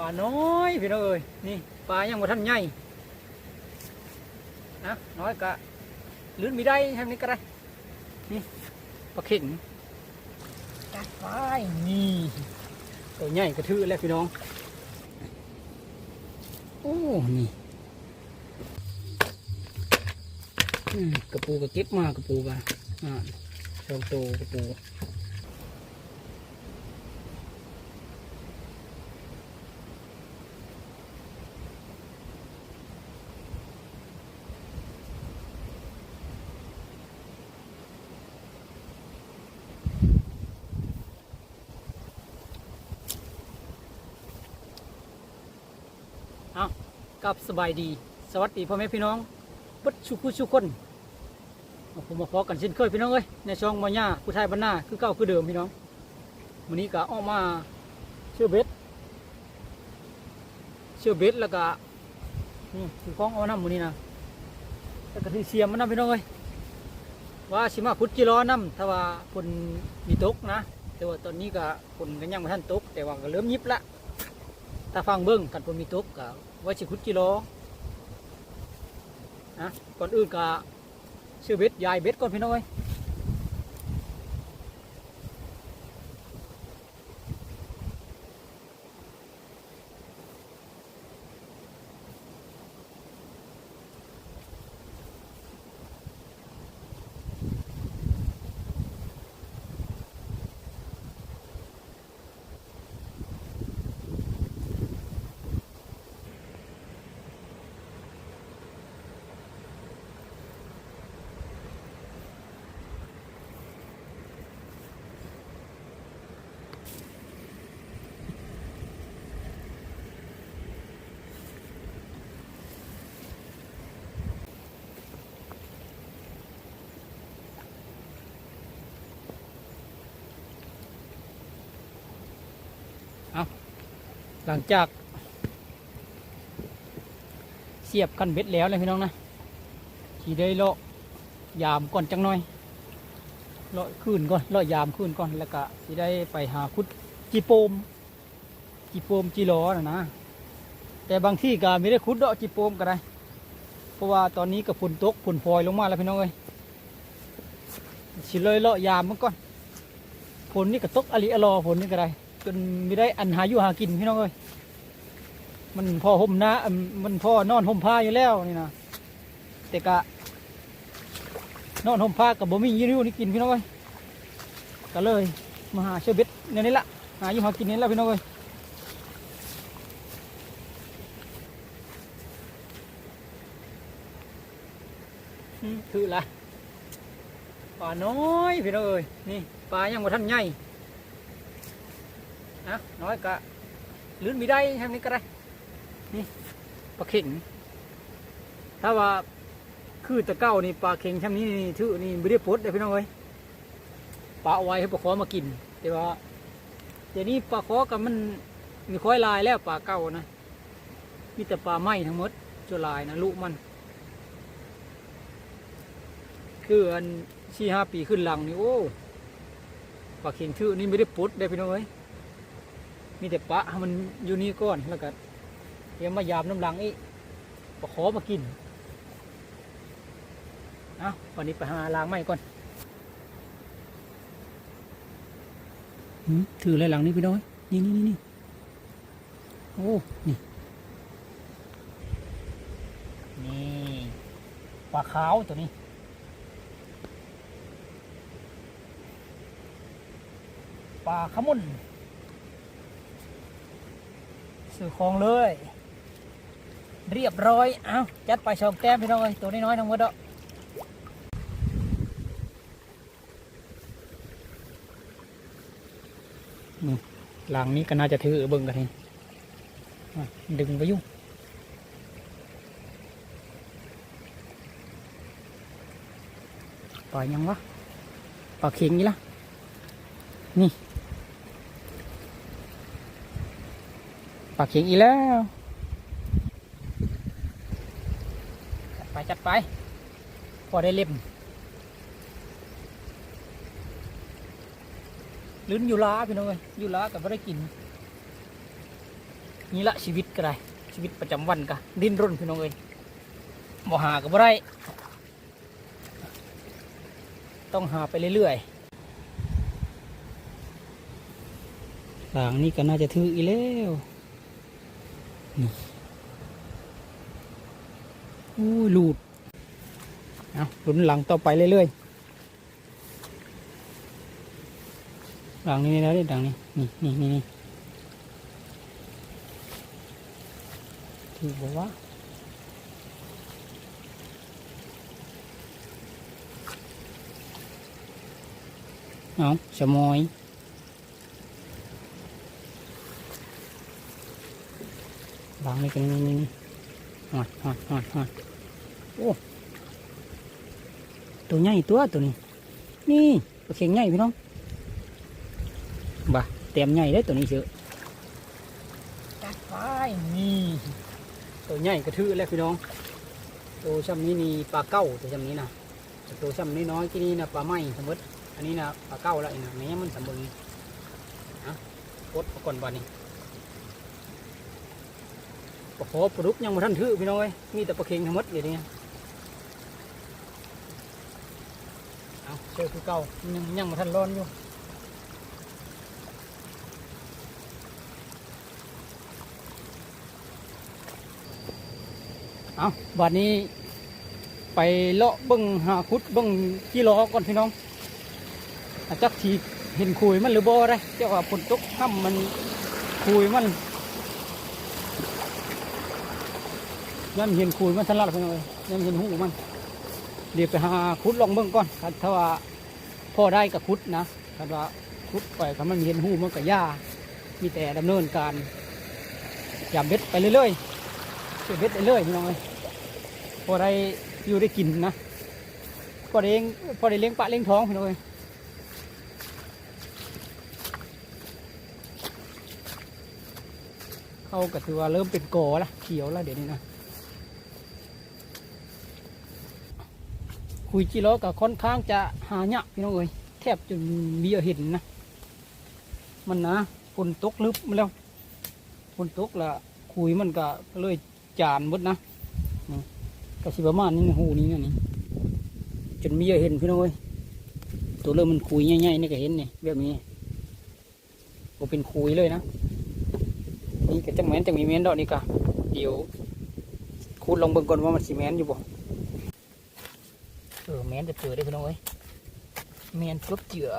ปลาน้อยพี่น้องเอ้ยนี่ปลายังบ่ทันใหญ่นะน้อยกะลื่นมีได้ทางนี้ก็ได้นี่ปลาเข็งจัดไปนี่ตัวใหญ่กระทือแล้วพี่น้องโอ้นี่กระปูกระเก็บมากระปูกันอ่าสองตัวกระปูับสบายดี สวัสดีพ่อแม่พี่น้องปัดชุกุชุกคนผมมาพอกันเช่นเคยพี่น้องเอ้ยในช่องมาญ่าผู้ไทยบ้านนาคือเก่าคือเดิมพี่น้องวันนี้ก็ออกมาเชื่อเบ็ดเชื่อเบ็ดแล้วก็นี่คือของเอาน้ำมือนี้นะแล้วก็ที่เสียมมันน้ำพี่น้องเอ้ยว่าชิมาพุทธจิรอน้ำถ้าว่าฝนมีตกนะ แต่ว่าตอนนี้ก็ฝนก็ยังไม่ทันตกแต่ว่าก็เริ่มยิบละถ้าฟังเบิ้งกันฝนมีตกก็ ว่าสิคุดกิโลนะก่อนอื่นก็ชื่อเบ็ดยายเบ็ดก่อนพี่น้อย หลังจาก เสียบกันเบ็ดแล้วเลยพี่น้องนะขี่ได้เลาะยามก่อนจังหน่อยเลาะขึ้นก่อนเลาะยามขึ้นก่อนแล้วก็ที่ได้ไปหาคุดจีโปมจีโปมจีล้อนะนะแต่บางที่ก็ไม่ได้คุดดอกจีโปมก็ได้ เพราะว่าตอนนี้ก็ฝนตกฝนพลอยลงมาแล้วพี่น้องเอ้ยสิเลยเลาะยามมันก่อนฝนนี่ก็ตกอลิอลอฝนนี่ก็ได้ จนไม่ได้อันหาอยู่หากินพี่น้องเอ้ยมันพอห่มนะมันพอนอนห่มผ้าอยู่แล้วนี่นะแต่กะนอนห่มผ้ากับบ่มียี่นิ้วนี่กินพี่น้องเอ้ยก็เลยมาหาเชือเบ็ดในนี้ละหาอยู่หากินนี่ละพี่น้องเอ้ยอืมคือละปลาน้อยพี่น้องเอ้ยนี่ปลายังบ่ทันใหญ่ นะน้อยก็ลื่นมีได้ทางนี้ก็ได้ นี่ปลาเข่ง ถ้าว่าคือตะเก้านี่ปลาเข่งช่างนี้นี่ถือนี่ไม่ได้ปลดเลยพี่น้องเอ้ยปลาเอาไว้ให้ปลาคอมากิน แต่ว่าเดี๋ยวนี้ปลาคอกับมันมีค่อยลายแล้วปลาเก้านะ มีแต่ปลาไหมทั้งหมดจุลายนะลูกมัน คืออันสี่ห้าปีขึ้นหลังนี่โอ้ปลาเข่งถือนี่ไม่ได้ปลดเลยพี่น้องเอ้ย มีแต่ปะให้มันอยู่นี่ก่อนแล้วก็เดี๋ยวมายามน้ำหลังอีกปขอมากินเอาวันนี้ไปหาล้างไม้ก่อนถืออะไรหลังนี้พี่น้อย นี่นี่นี่นี่โอ้ นี่ นี่ปลาขาวตัวนี้ ปลาขมุน สื่อของเลย เรียบร้อย เอาจัดไปสองแต้มพี่น้องเอ้ยตัวน้อยๆทั้งหมดอะนี่หลังนี้ก็น่าจะถือเบิ่งกันทีอะดึงไปยุ่งปล่อยยังวะปล่อยเข็งนี่ละนี่ ปากเขียงอีกแล้วจัดไปจัดไปพอได้เล็มลุ้นอยู่ล้าพี่น้องเอ้ยอยู่ล้ากับไม่ได้กิน นี่ละชีวิตก็ได้ชีวิตประจำวันก็ดิ้นรนพี่น้องเอ้ยบ่หาก็บ่ได้ต้องหาไปเรื่อยๆหลังนี้ก็น่าจะถืออีแล้ว นี่อู้ยหลุดเอาหลุนหลังต่อไปเรื่อยๆหลังนี้นะนี่หลังนี้ นี่นี่นี่นี่ถือบอกว่าเอาสมอย บางนี่กันนี่นี่นี่หอดหอดหอดหอดโอ้ตัวใหญ่ตัวตัวนี้ นี่ตัวเข่งใหญ่พี่น้องบ่าเต็มใหญ่ได้ตัวนี้เสือจัดไปนี่ตัวใหญ่กระทือแล้วพี่น้อง ตัวช่ำนี้นี่ปลาเก้าตัวช่ำนี้นะตัวช่ำนี้น้อยที่นี่นะปลาไหมสมมติอันนี้นะปลาเก้าแล้วนี่นะแม้มันสมบูรณ์นะกดเอาก่อนวันนี้ โอ้โหปลาดุกยังมาทันถือพี่น้อยมีแต่ปลาเค็งทั้งหมดอย่างนี้เอาเจอคือเก่ายังยังมาทันร้อนอยู่เอาบัดนี้ไปเลาะเบิ้งหาคุดเบิ้งกิโลก่อนพี่น้องอาจักทีเห็นคุยมันหรือบ่ได้เจ้าว่าฝนตกค่ำมันคุยมัน ยันเห็นคุยมันทันลัดไปเลยยันเห็นหูมันเดี๋ยวไปหาคุดลองเบิ่งก่อนคันถ้าว่าพ่อได้กับคุดนะคันว่าคุดไปคันมันเห็นหูมันกับหญ้ามีแต่ดำเนินการยามเบ็ดไปเรื่อยๆช่วยเบ็ดไปเรื่อยพี่น้องเลยพอได้อยู่ได้กินนะพอได้เลี้ยงพอได้เลี้ยงปลาเลี้ยงท้องพี่น้องเลยเขาก็ถือว่าเริ่มเป็นกอละเขียวล้วเดี๋ยวนี้นะ คุยจีโร่ก็ค่อนข้างจะหายากพี่น้องเอ้ยแทบจนมีเห็นนะ มันนะฝนตกลึบมาแล้วฝนตกละคุยมันก็เลยจานหมดนะนี่ก็สิประมาณนี้หูนี้นี่จนมีเห็นพี่น้องเอ้ยตัวเริ่มมันคุยใหญ่ๆนี่ก็เห็นนี่แบบนี้ก็เป็นคุยเลยนะนี่ก็จังแมนจังมีแมนดอกนี่กะเดี๋ยวคูดลองเบิ่งก่อนว่ามันสีแมนอยู่บ่ เออแมนจะเจอได้พี่น้องเอ้ยแมนกรบเจือ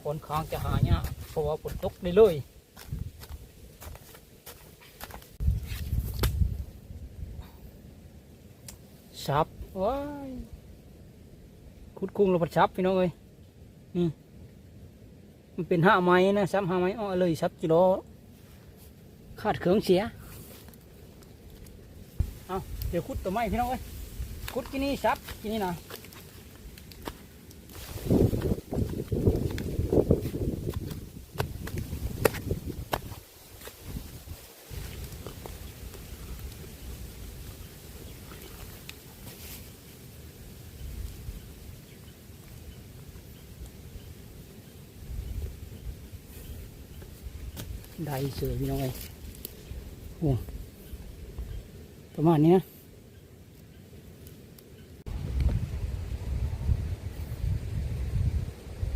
คนค้างจะหาเนี่ยเพราะว่าฝนตกได้เลยชับว้ายคุดคุ้งเราพัดชับพี่น้องเอ้ยนี่มันเป็นห้าไม้นะซ้ำห้าไม้อ้อเลยซับจิโรขาดเครื่องเสีย เดี๋ยวคุดตัวไม้พี่น้องเอ้ยคุดที่นี่ซับที่นี่นะได้เสือพี่น้องเอ้ยโอ้ประมาณนี้นะ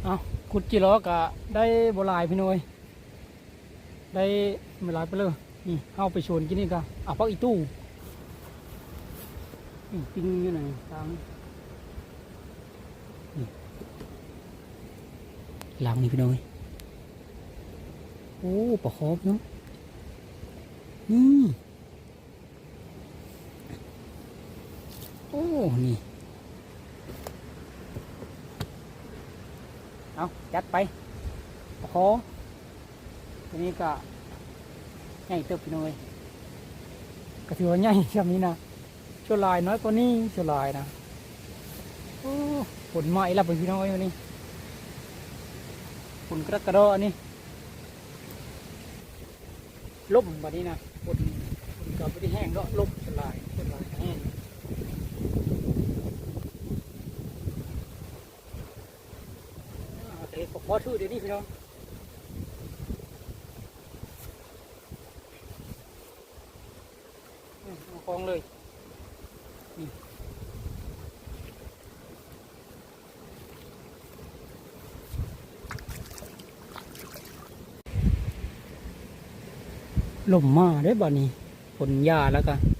เอา ขุดจีล้อกะได้บหลายพี่น้อยได้ไม่หลายไปเลยนี่เอาไปชวนกินนี่กะอะพักอีตู้ปิ้งยู่ไหนตามหลังนี่พี่น้อยโอ้ปลาคอบเนาะนี่ โอ้ นี่ เอาจัดไปปลาคอทีนี้ก็ใหญ่เติบพี่น้อยก็ถือว่าใหญ่ช่ำนี้นะชั่วลายน้อยกว่านี้ชั่วลายนะโอ้ฝนไหม้แล้วพี่น้อยวันนี้ฝนกระกระโดอันนี้ลมแบบนี้นะฝนฝนก็ไม่ได้แห้งก็ลมสลายสลาย พอทูเดี๋ยวนี้พี่น้องคลองเลยนี่ลมมาได้บ่นี้ผลยาแล้วกัน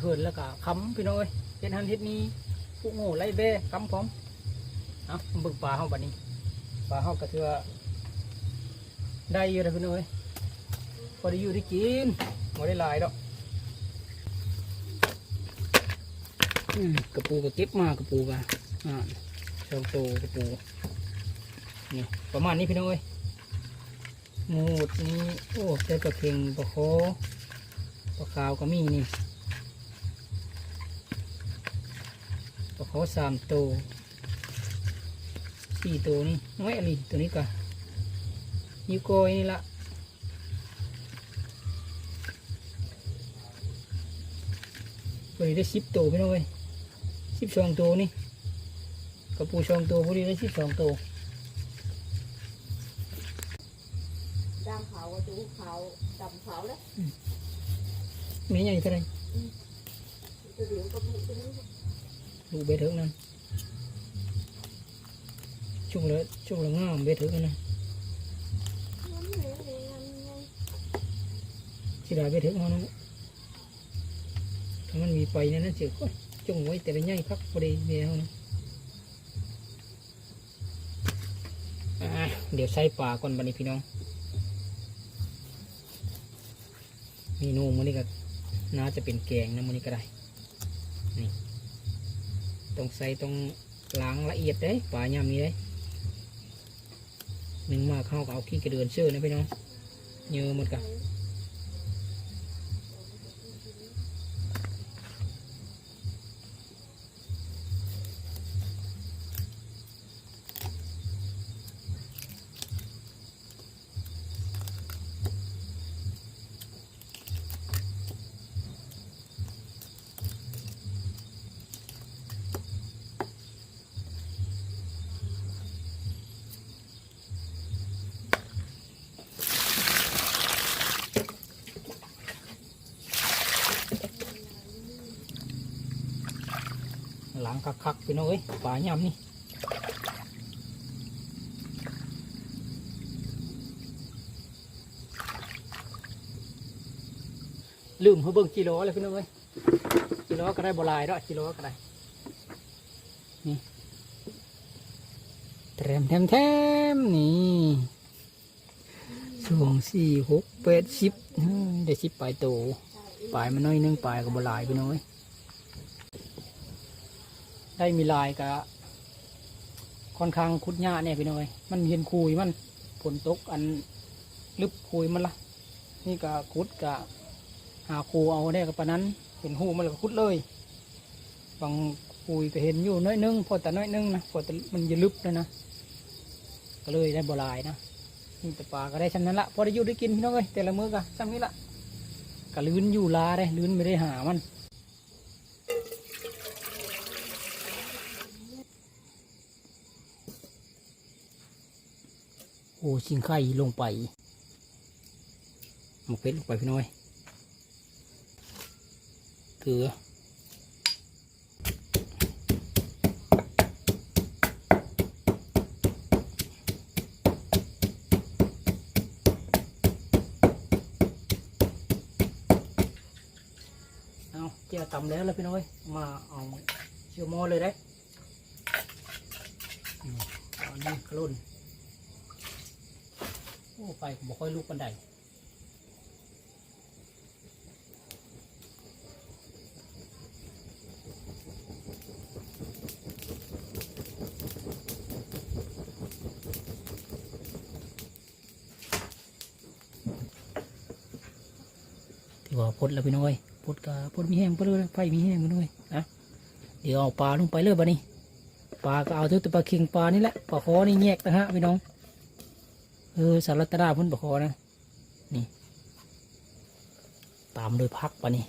เมาเถินแล้วก็ค้ำพี่น้อยเฮ็ดหันเฮ็ดนี้ผู้โง่ไล่เบ้ค้ำพร้อมเอาเบึกปลาเฮาบัดนี้ปลาเฮาก็ถือว่าได้อยู่แล้วพี่น้อยพอได้อยู่ได้กินบ่ได้หลายดอกอืมกระปูก็เก็บมากระปูก็อ่าช่องโตกระปูนี่ประมาณนี้พี่น้อยงูดนี้โอ้เจอกระเพ็งปลาโคปลาขาวก็มีนี่ ปลาโคสามโตวสี่ตัวนี่น้อยอะไรตัวนี้ก็นิ้วโกยนี่ละพอดีได้สิบตัวพี่น้องเว้ยสิบสองตัวนี่กระปูสองตัวพอดีได้สิบสองตัวดำเขาจูเขาดำเขาแล้วมีใหญ่เท่าไหรตัวเดียวก็มีตัวนี้ ดูเบถึงนั่นช่วงละช่วงละง่ามเบถึงนั่นนะมันเหลือเลยมันไงสิด้เบถึงเอานั่นถ้ามันมีไปเนั่นนะเจ้าจงไว้แต่ละใหญ่พักพอดีเมียเขานะเดี๋ยวใส่ปลาก่อนบันนี้พี่น้องเมนูมันนี่ก็น่าจะเป็นแกงนะมันนี่ก็ได้ นี่ ต้องใส่ต้องล้างละเอียดเด้ปลายำนี้เด้หนึ่งมาเข้าก็เอาขี้กระเดือนเชื่อนะพี่น้องเยอะหมดกัน ล้างคักๆพี่น้อยปลายำนี่ลืมเขาเบิ่งกิโลเลยพี่น้องเอ้ยกิโลก็ได้บลายด้วยกิโลก็ได้นี่แถมแถมแถมนี่สองสี่หกแปดสิบเฮ้ยได้สิบปลายโตปลายมันน้อยนึงปลายก็บลายพี่น้องเอ้ย ได้มีลายกะค่อนข้างคุดหญ้าเนี่ยพี่น้อย มันเห็นคุยมันฝนตกอันลึบคุยมันละนี่กะคุดกะหาคูเอาได้กับปนั้นเห็นหูมันแล้วก็คุดเลยบางคุยก็เห็นอยู่น้อยนึงพอแต่น้อยนึงนะพอแต่มันจะลึบเลยนะก็เลยได้บลายนะนี่แต่ปลาก็ได้ชั้นนั้นละพอได้อยู่ได้กินพี่น้องเอ้ยแต่ละมื้อกะซ้ำนี้ละกะลื้นอยู่ลาได้ลื้นไม่ได้หามัน โอ้ชิงไข่ลงไปหมกเพชรลงไปพี่น้อยเกลือเอาเจียวตำแล้วแล้วพี่น้อยมาเอาเชียวมอเลยได้อืมเอานี่กระลุน อ้ไฟผมบ่ค่อยลุกปันไดที่ว่าพดแล้วพี่น้อยพดกะพดมีแห้งไปเลยไฟมีแห้งไปด้วยนะเดี๋ยวเอาปลาลงไปเลยบ้านี้ปลาก็เอาทุกตัวปลาเค็งปลานี่แหละปลาคอนี่แยกนะฮะพี่น้อง เออสารตราพุ่นบกคอนะ นี่ ตามโดยพักปะนี่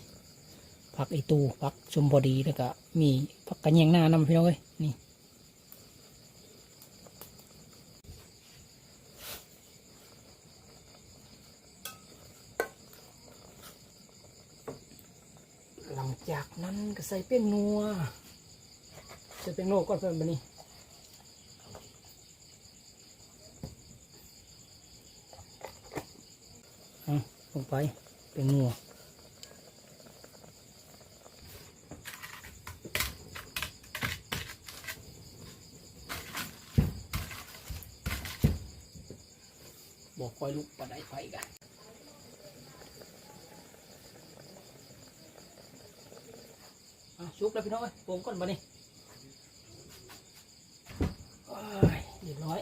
ผักไอตูผักชมบอดีแล้วก็มีผักกระแยงหน้านำพี่น้องเอ้ยนี่หลังจากนั้นก็ใส่เป้งนัวใส่เป้งนัวก่อนเพื่อนบันนี้ เอา ลงไปเป็นงัวบอกคอยลุกปะได้ไฟกันอะชุบแล้วพี่น้องเอ้ยปรุงก่อนมานี่อ้ายเรียบร้อย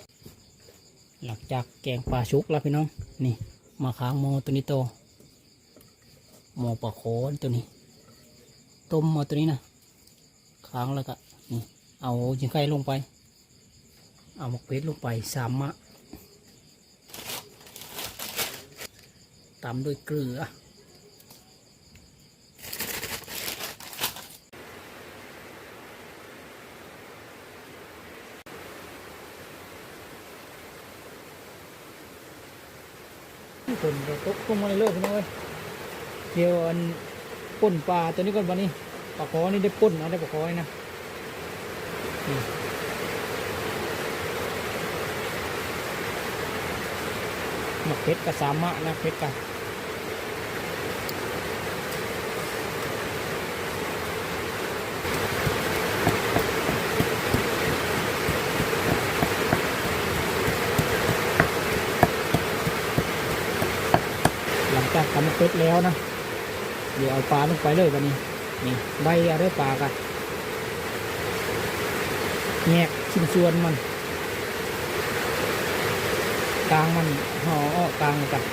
หลังจากแกงปลาชุกแล้วพี่น้อง นี่ มาค้างหมอตัวนี้โตหมอปลาโคนตัวนี้ ต้มหมอตัวนี้นะค้างแล้วก็นี่เอาจิงไก่ลงไป เอาหมกเพชรลงไปสามมะตามด้วยเกลือคนเรา ตกลงมาในโลกพี่น้องเอ้ยเดี๋ยวอันป่นปลาตัวนี้ก่อนวันนี้ปลาคอนี่ได้ป่นเอาได้ปลาคอนี่นะนี่หมกเพชรกับสามะนะเพชรกัน จากทำเพชรแล้วนะ เดี๋ยวเอาปลาลงไปเลยวันนี้ นี่ใบอะไรปลากันแงกชิ้นส่วนมันกลางมันห่ออ้อกลางกัน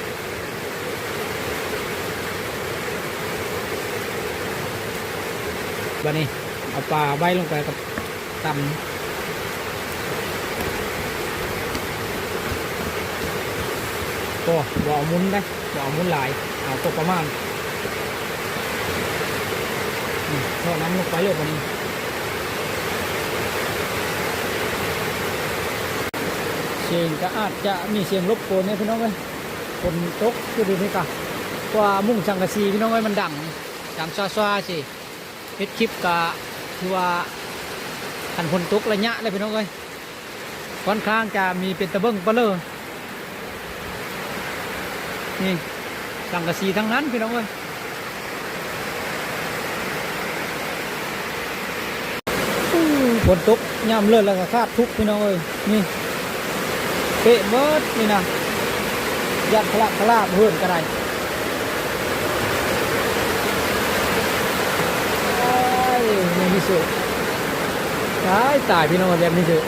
วันนี้เอาปลาใบลงไปกับตำก็บ่อมุนได้ บ่เอามุนหลายเอาตกประมาณนี่ทอดน้ำลงไปเลยวันนี้เสียงก็อาจจะมีเสียงรบกวนเนี่ยพี่น้องเอ้ยฝนตกคือดูนี่กะเพราะว่ามุ่งสังกะสีพี่น้องเอ้ยมันดังดังซาๆสิเฮ็ดคลิปกะคือว่าขันฝนตกระยะเลยพี่น้องเอ้ยค่อนข้างจะมีเป็นตะเบิ้งเปะเลอ นี่สังกะสีทั้งนั้นพี่น้องเอ้ยฝนตกย่ำเลิศแล้วก็คาดทุกพี่น้องเอ้ยนี่เปะเบิดนี่นะยัดขลาบขลาบเพื่อนก็ได้ตายยังมีสุดตายตายพี่น้องแบบนี้เถอะ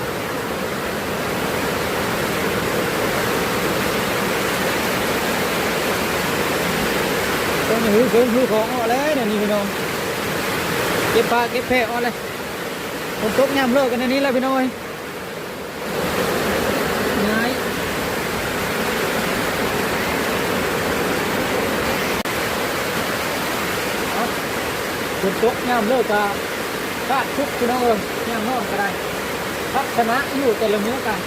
ต้องหิวเกินหิวของเอาแล้วเนี่ยนี่พี่น้องเก็บปลาเก็บแพะเอเลยฝนตกยามเลิกกันในนี้แล้วพี่น้อยง่ายเอาฝนตกยามเลิกกะคาดทุกพี่น้องเอ้ยยามนอนก็ได้พักชนะอยู่แต่ละมื้อกัน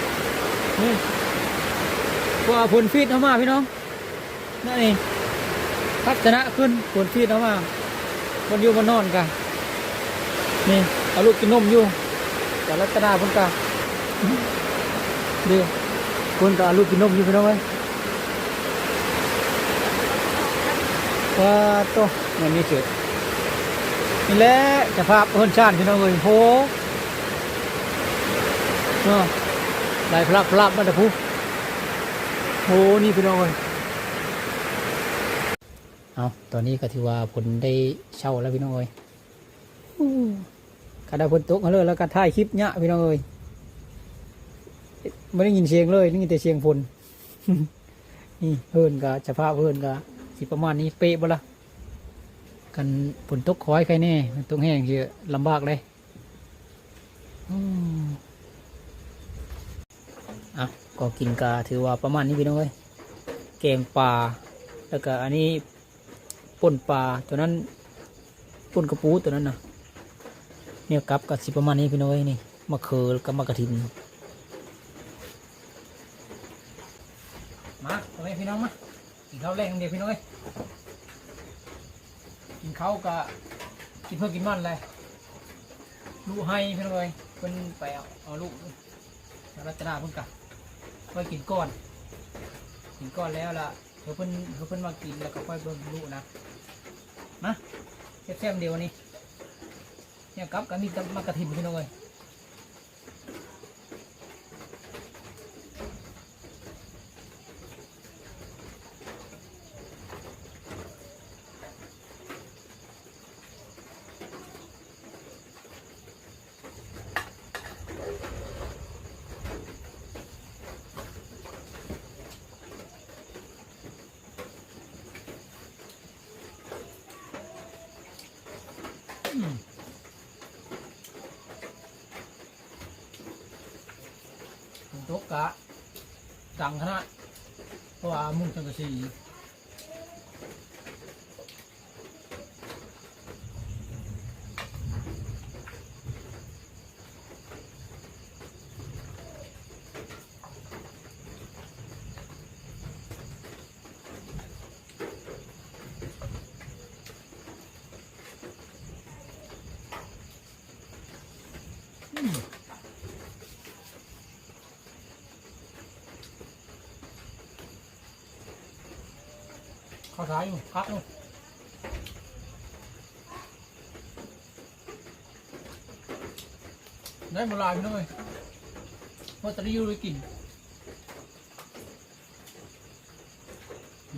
นี่พอฝนฟีดเข้ามาพี่น้องนั่นเอง พักชนะขึ้นฝนฟีดเข้ามาคนอยู่บนนอนกันนี่เอาลูกกินนมอยู่แต่ลักษณะพุ่นกาดีพุ่นกาลูกกินนมอยู่พี่น้องเอ้ว่าโตเงินนี้เฉยนี่แหละจะภาพเฮินชาติพี่น้องเอ้ยโหเนาะได้พลักพลักมันจะพูโหนี่พี่น้องเอ้ย เอาตอนนี้ก็ถือว่าผลได้เช่าแล้วพี่น้องเอ้ยกระดาฝนตกมาเลยแล้วก็ถ่ายคลิปเนี่ยพี่น้องเอ้ยไม่ได้ยินเสียงเลยได้ยินแต่เสียงฝนนี่เฮินกับสภาพเฮินกับสิประมาณนี้เป๊ะบ่ละกันฝนตกคอยใครแน่มันตกแห้งเยอะลำบากเลยอืมอะก็กินกาถือว่าประมาณนี้พี่น้องเอ้ยแกงปลาแล้วก็อันนี้ ป่นปลาตัวนั้นป่นกระปูตัวนั้นนะเนี่ยกับกับสิประมาณนี้พี่น้อยนี่มะเขือกับมะกระถินมาทำไมพี่น้องมากินข้าวแรงเดียวพี่น้อยกินข้าวกับกินเพื่อกินมันเลยลูกให้พี่น้อยเพิ่นไปเอาเอาลูกรัตนาเพิ่นกะไว้กินก้อน กินก้อนแล้วล่ะเดี๋ยวเพิ่นเดี๋ยวเพิ่นมากินแล้วก็ค่อยเบิ่งลูกนะ มาแซ่บๆเดียวนี้เนี่ยกลับก็มีกันมากระถิ่นพี่น้องเอ้ย นาดเพราะว่ามุ่งจังกะสีข้าวสายพักอยู่ได้มาลายไปเลยว่าตะริ้วเลยกิน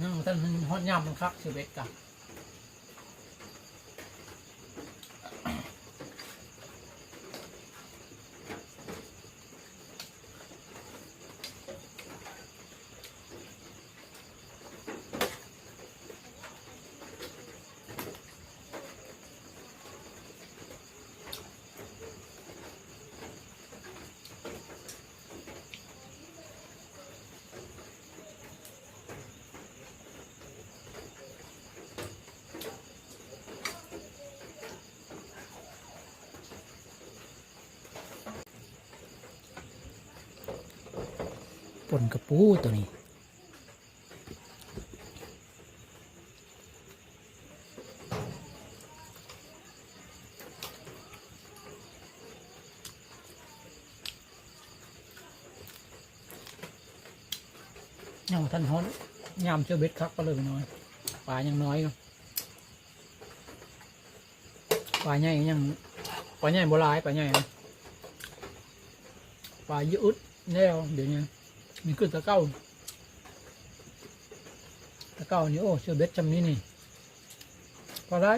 นั่งท่านฮอดยำมันคักเสือเบ็ดกัน นกระปูตัวนี้ยังท่านฮ้อนยามเชื่อเบ็ดคักก็เลยน้อยปลายังน้อยปลาใหญ่ยังปลาใหญ่โบราณปลาใหญ่ปลาเยอะอึดแน่เดี๋ยวนี้ มีขึ้นตะเก้าตะเก้านี่โอ้เชื่อเบ็ดจำนี้นี่ พอได้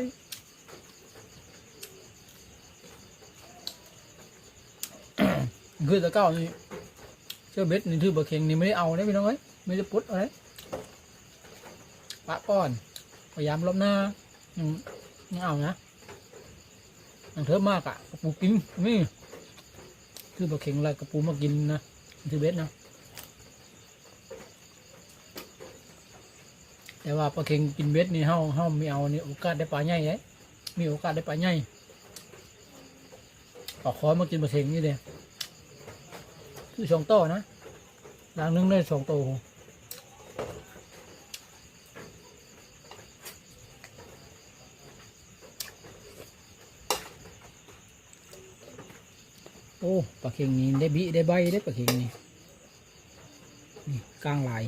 คือตะเก้านี่เชื่อเบ็ดนี่ถือบะเข่งนี่ไม่ได้เอาได้พี่น้องเอ้ยไม่ได้ปุ๊ดอะไรปะก้อน พยายามลบหน้ายังยังเอานะยังเทิมมากอะกระปูกินนี่คือบะเข่งอะไรกระปูมากินนะถือเบ็ดนะ แต่ว่าปลาเค็งกินเบ็ดนี่เฮาเฮาไม่เอานี่โอกาสได้ปลาใหญ่ไงมีโอกาสได้ปลาใหญ่ปลาคอมากินปลาเค็งนี่เด้คือสองโต้นะดังนึงได้สองโตโอ้ปลาเค็งนี่ได้บิได้ใบได้ปลาเค็งนี่นี่กลางลาย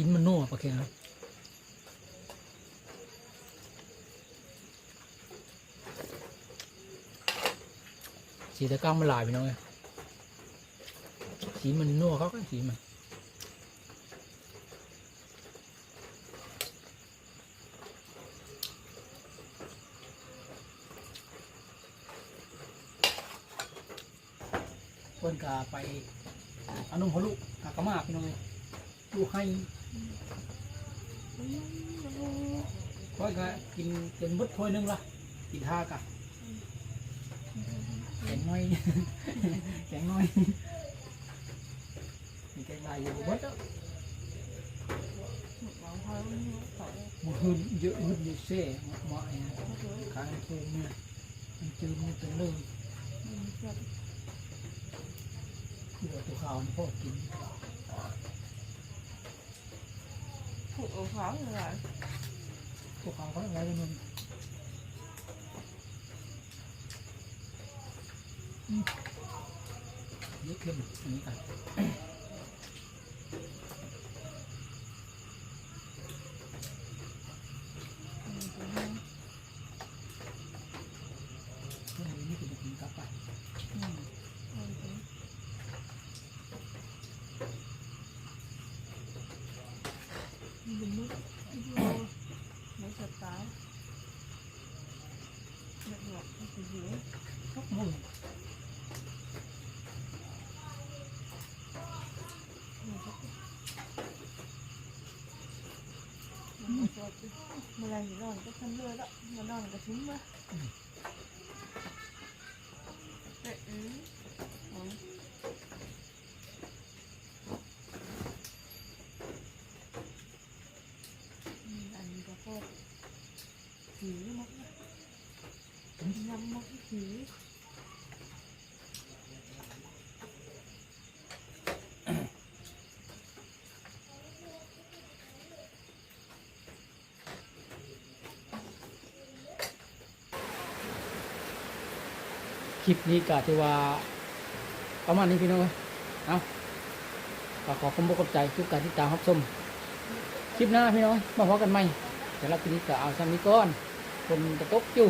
ชิ้นมันนัวปลา เคครับสีตะก้ามันหลายไปน่อยสีมันนัวเขาก็สีมันเพิ่นกาไปอนุมเขาลูกกากะมาพี่น้องเลยลูให้ ค่อยก็กินจนหมดถ้วยหนึงละกินท่ากะแกงน้อยแกงน้อยมีแกงลายอยู่หมดแล้วมันหืนเยอะหืนเยอะเซ่เหมาะไอ้นะขายถูกเนี่ยมันจืดมันตัวเลยคือว่าตัวขาวนี่พ่อกิน ถูกเอาเขาเลยตัวขาวเขาอะไรมันอืมนี่เข้มอันนี้กัน เรื่องนี้คือกินกลับไป ไม่สตาร์ไม่หลอกไม่ถึง ทุกมือ เมื่อไรนอนก็ทำเรือแล้วมานอนก็ทิ้งมาเอ๊ะอืมอันนี้ก็พวกผีมักยำมักผี ค ลิปนี้ก็ถือว่า ประมาณนี้พี่น้องเอาขอขอบคุณขอบใจทุกการติดตามรับชมคลิปหน้าพี่น้องมาพบกันใหม่แต่ละคลิปก็เอาซ้ำนี้ก่อนคนจะตกอยู่